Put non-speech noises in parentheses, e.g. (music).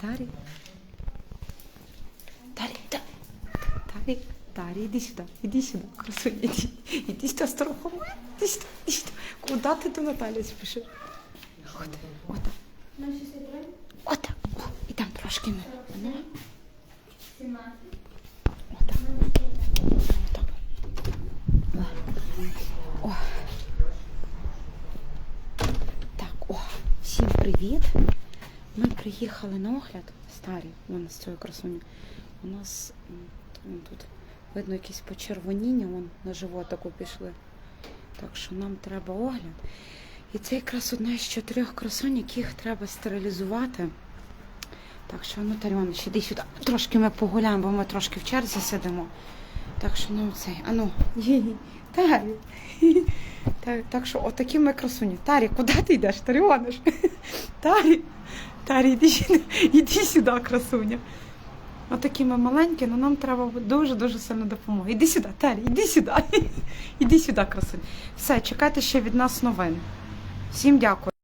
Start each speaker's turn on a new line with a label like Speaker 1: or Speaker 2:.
Speaker 1: Тарік. Тарік, да. Тарік, Тарік, іди сюди, іди сюди, красуня, іди. Іди сюди, старуху. Іди сюди, іди сюди. Куди ти до Наталі спішиш? От, от. От так. І там трошки мы. Ну. Отак. Отак. О. Так, о. привет. Ми приїхали на огляд старі, вон з цією красуню. У нас вон тут видно якісь почервоніння, вон на животику пішли. Так що нам треба огляд. І це якраз одна із чотирьох красунь, яких треба стерилізувати. Так що, ну, Тарьоныч, іди сюди. Трошки ми погуляємо, бо ми трошки в черзі сидимо. Так що, ну цей, а ну, (laughs) Тарі. Так, так що, отакі ми красуні. Тарі, куди ти йдеш? Таріониш? (laughs) Тарі, Тарі, іди (laughs) іди сюди, красуня. Отакі ми маленькі, але нам треба дуже-дуже сильно допомога. Іди сюди, Тарі, іди сюди. (laughs) Іди сюди, красуня. Все, чекайте ще від нас новин. Всім дякую.